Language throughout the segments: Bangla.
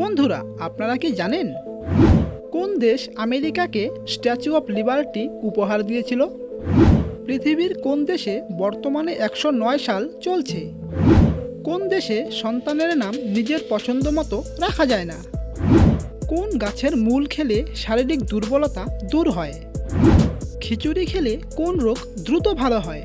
বন্ধুরা, আপনারা কি জানেন কোন দেশ আমেরিকাকে স্ট্যাচু অফ লিবার্টি উপহার দিয়েছিল? পৃথিবীর কোন দেশে বর্তমানে একশো নয় সাল চলছে? কোন দেশে সন্তানের নাম নিজের পছন্দ মতো রাখা যায় না? কোন গাছের মূল খেলে শারীরিক দুর্বলতা দূর হয়? খিচুড়ি খেলে কোন রোগ দ্রুত ভালো হয়?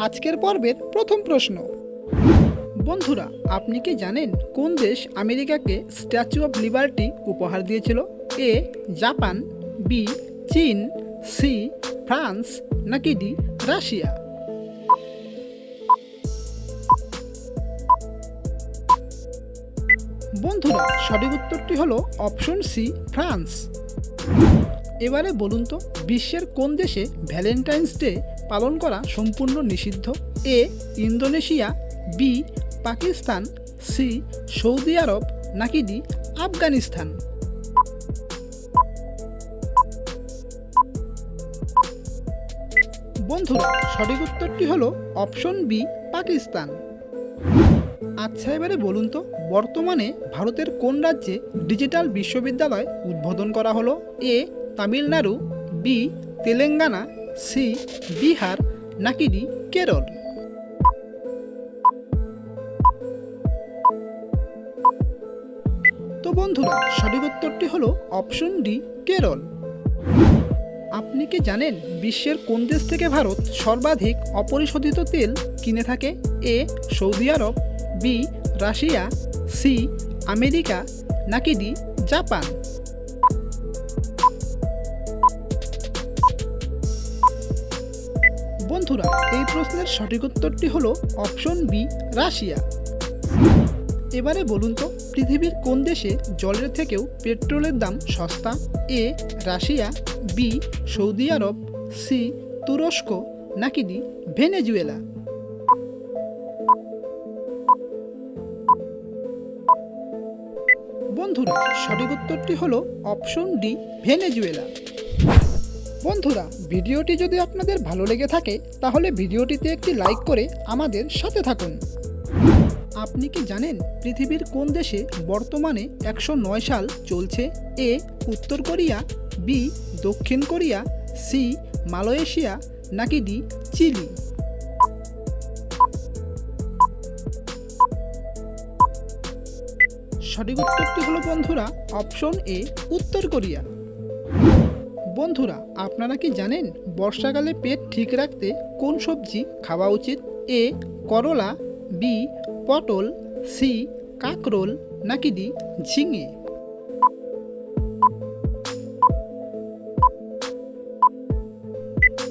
আজকের পর্বের প্রথম প্রশ্ন। বন্ধুরা, আপনি কি জানেন কোন দেশ আমেরিকাকে স্ট্যাচু অফ লিবার্টি উপহার দিয়েছিল? এ, জাপান, বি, চীন, সি, ফ্রান্স, নাকি ডি, রাশিয়া? বন্ধুরা, সঠিক উত্তরটি হলো অপশন সি, ফ্রান্স। এবারে বলুন তো, বিশ্বের কোন দেশে ভ্যালেন্টাইন্স ডে পালন করা সম্পূর্ণ নিষিদ্ধ। A, Indonesia, B, Pakistan, C, Saudi Arab, নাকি ডি, আফগানিস্তান। বন্ধুরা, সঠিক উত্তরটি হলো অপশন বি, পাকিস্তান। আচ্ছা এবারে বলুন তো, বর্তমানে ভারতের কোন রাজ্যে ডিজিটাল বিশ্ববিদ্যালয় উদ্বোধন করা হলো? A, Tamil Nadu, B, Telangana C, Bihar, নাকি ডি, কেরল? তো বন্ধুরা, সঠিক উত্তরটি হলো অপশন ডি, কেরল। আপনি কি জানেন বিশ্বের কোন দেশ থেকে ভারত সর্বাধিক অপরিশোধিত তেল কিনে থাকে? A, Saudi Arab, B, Russia, C, America, নাকি ডি, জাপান? বন্ধুরা এই প্রশ্নের সঠিক উত্তরটি হলো অপশন বি, রাশিয়া। এবারে বলুন তো, পৃথিবীর কোন দেশে জলের থেকেও পেট্রোলের দাম সস্তা? A, Russia, B, Saudi Arab, C, তুরস্ক, নাকি ডি, ভেনেজুয়েলা? বন্ধুরা, সঠিক উত্তরটি হলো অপশন ডি, ভেনেজুয়েলা। বন্ধুরা, ভিডিওটি যদি আপনাদের ভালো লেগে থাকে, তাহলে ভিডিওটিতে একটি লাইক করে আমাদের সাথে থাকুন। আপনি কি জানেন পৃথিবীর কোন দেশে বর্তমানে একশো নয় সাল চলছে? এ, উত্তর কোরিয়া, বি, দক্ষিণ কোরিয়া, সি, মালয়েশিয়া, নাকি ডি, চিলি? সঠিক উত্তরটি হলো বন্ধুরা, অপশন এ, উত্তর কোরিয়া। বন্ধুরা, আপনারা কি জানেন বর্ষাকালে পেট ঠিক রাখতে কোন সবজি খাওয়া উচিত? এ, করলা, বি, পটল, সি, কাকরোল, নাকি ডি, ঝিঙে?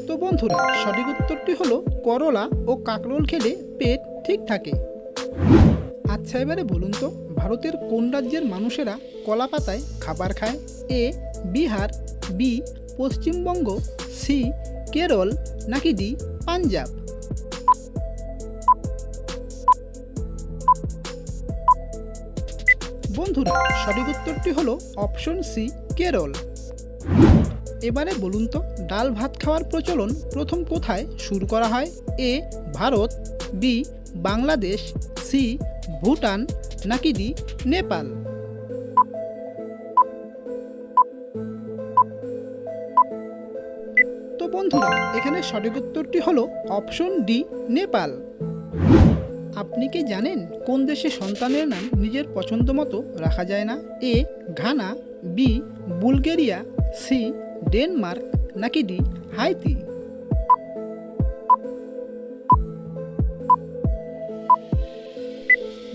তো বন্ধুরা, সঠিক উত্তরটি হলো করলা ও কাকরোল খেলে পেট ঠিক থাকে। আচ্ছা এবারে বলুন তো, ভারতের কোন রাজ্যের মানুষেরা কলা পাতায় খাবার খায়? A, Bihar, B Paschimbanga, C, Kerala নাকি ডি, পাঞ্জাব? বন্ধুরা, সঠিক উত্তরটি হলো অপশন সি, কেরল। এবারে বলুন তো, ডাল ভাত খাওয়ার প্রচলন প্রথম কোথায় শুরু করা হয়? A, Bharat, B, Bangladesh, C, Bhutan নাকি ডি, নেপাল? বন্ধুরা, এখানে সঠিক উত্তরটি হলো অপশন ডি, নেপাল। আপনি কি জানেন কোন দেশে সন্তানের নাম নিজের পছন্দ মতো রাখা যায় না? A, Ghana, B, Bulgaria, C, Denmark, নাকি ডি, হাইতি?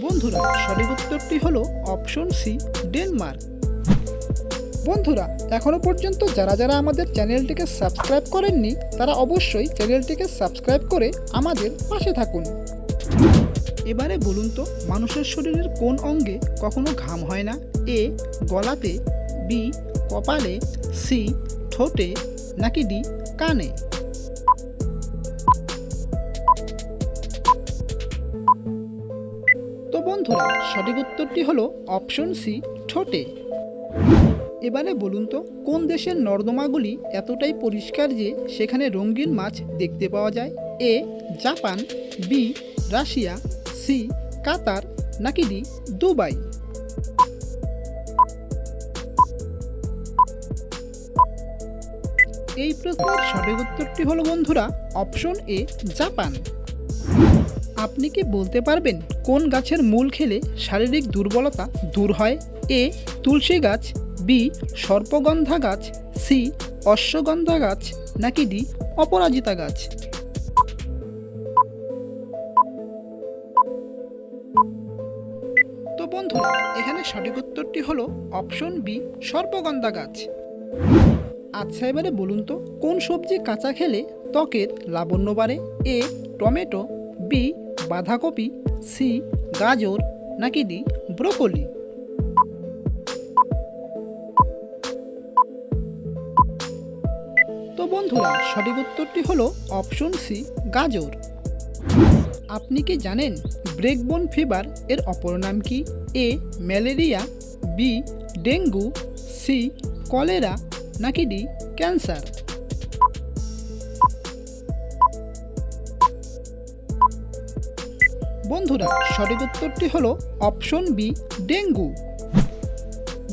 বন্ধুরা, সঠিক উত্তরটি হলো অপশন সি, ডেনমার্ক। বন্ধুরা এখনও পর্যন্ত যারা যারা আমাদের চ্যানেলটিকে সাবস্ক্রাইব করেননি, তারা অবশ্যই চ্যানেলটিকে সাবস্ক্রাইব করে আমাদের পাশে থাকুন। এবারে বলুন তো, মানুষের শরীরের কোন অঙ্গে কখনো ঘাম হয় না? এ, গলাতে, বি, কপালে, সি, ঠোঁটে, নাকি ডি, কানে? তো বন্ধুরা, সঠিক উত্তরটি হলো অপশন সি, ঠোঁটে। এবারে বলুন তো, কোন দেশের নর্দমাগুলি এতটাই পরিষ্কার যে সেখানে রঙিন মাছ দেখতে পাওয়া যায়? A, Japan, B, Russia, C, Qatar, নাকি ডি, দুবাই? এই প্রশ্নের সঠিক উত্তরটি হলো বন্ধুরা, অপশন এ, জাপান। আপনি কি বলতে পারবেন কোন গাছের মূল খেলে শারীরিক দুর্বলতা দূর হয়? এ, তুলসী গাছ বি সর্পগন্ধা গাছ সি অশ্বগন্ধা গাছ, নাকি ডি অপরাজিতা গাছ? তো বন্ধুরা, এখানে সঠিক উত্তরটি হলো অপশন বি সর্পগন্ধা গাছ। আচ্ছা এবারে বলুন তো, কোন সবজি কাঁচা খেলে ত্বকের লাবণ্য বাড়ে? এ টমেটো বি বাঁধাকপি সি গাজর, নাকি ডি ব্রোকলি? বন্ধুরা, সঠিক উত্তরটি হলো অপশন সি, গাজর। আপনি কি জানেন ব্রেকবোন ফিভার এর অপর নাম কি? A, malaria, B, dengue, C, cholera, নাকি ডি, ক্যান্সার? বন্ধুরা, সঠিক উত্তরটি হলো অপশন বি, ডেঙ্গু।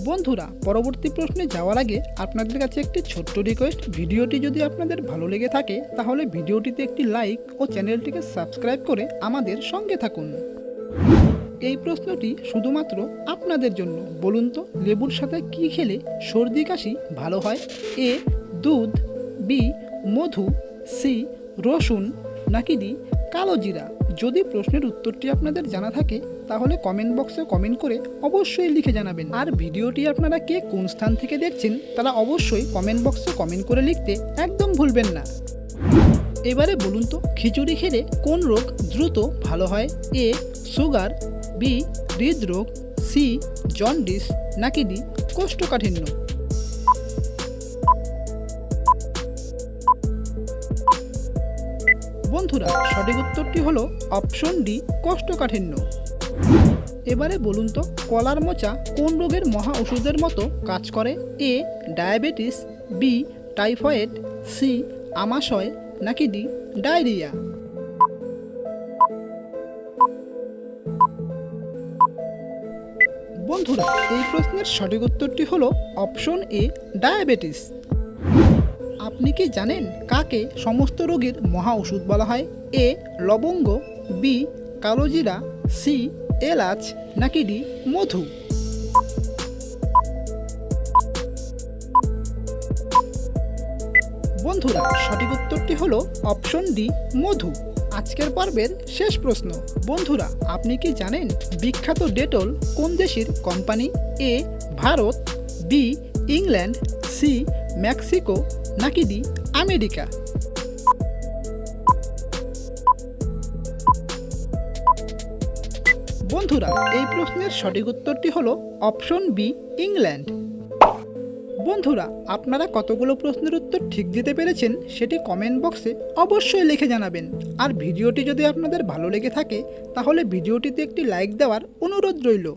বন্ধুরা, পরবর্তী প্রশ্নে যাওয়ার আগে আপনাদের কাছে একটি ছোট্ট রিকোয়েস্ট ভিডিওটি যদি আপনাদের ভালো লেগে থাকে, তাহলে ভিডিওটিতে একটি লাইক ও চ্যানেলটিকে সাবস্ক্রাইব করে আমাদের সঙ্গে থাকুন। এই প্রশ্নটি শুধুমাত্র আপনাদের জন্য। বলুন তো, লেবুর সাথে কি খেলে সর্দি কাশি ভালো হয়? এ, দুধ, বি, মধু, সি, রসুন, নাকি ডি, কালো জিরা? যদি প্রশ্নের উত্তরটি আপনাদের জানা থাকে তাহলে কমেন্ট বক্সে কমেন্ট করে অবশ্যই লিখে জানাবেন। আর ভিডিওটি আপনারা কে কোন স্থান থেকে দেখছেন, তারা অবশ্যই কমেন্ট বক্সে কমেন্ট করে লিখতে একদম ভুলবেন না। এবারে বলুন তো, খিচুড়ি খেলে কোন রোগ দ্রুত ভালো হয়? এ, সুগার, বি, হৃদরোগ, সি, জন্ডিস, নাকি ডি, কোষ্ঠকাঠিন্য? বন্ধুরা, সঠিক উত্তরটি হলো অপশন ডি, কোষ্ঠকাঠিন্য। এবারে বলুন তো, কলার মোচা কোন রোগের মহা ওষুধের মতো কাজ করে? A, diabetes, B, typhoid, C, আমাশয়, নাকি ডি, ডায়রিয়া? বন্ধুরা, এই প্রশ্নের সঠিক উত্তরটি হলো অপশন এ, ডায়াবেটিস। আপনি কি জানেন কাকে সমস্ত রোগের মহা ওষুধ বলা হয়? এ, লবঙ্গ, বি, কালোজিরা, সি এলাচ নাকি ডি মধু? বন্ধুরা, সঠিক উত্তরটি হলো অপশন ডি, মধু। আজকের পর্বের শেষ প্রশ্ন। বন্ধুরা, আপনি কি জানেন বিখ্যাত ডেটল কোন দেশের company? A, Bharat, B, England, C, Mexico নাকি ডি, আমেরিকা? বন্ধুরা, এই প্রশ্নের সঠিক উত্তরটি হলো অপশন বি, ইংল্যান্ড। বন্ধুরা, আপনারা কতগুলো প্রশ্নের উত্তর ঠিক দিতে পেরেছেন সেটি কমেন্ট বক্সে অবশ্যই লিখে জানাবেন। আর ভিডিওটি যদি আপনাদের ভালো লেগে থাকে, তাহলে ভিডিওটিতে একটি লাইক দেওয়ার অনুরোধ রইল।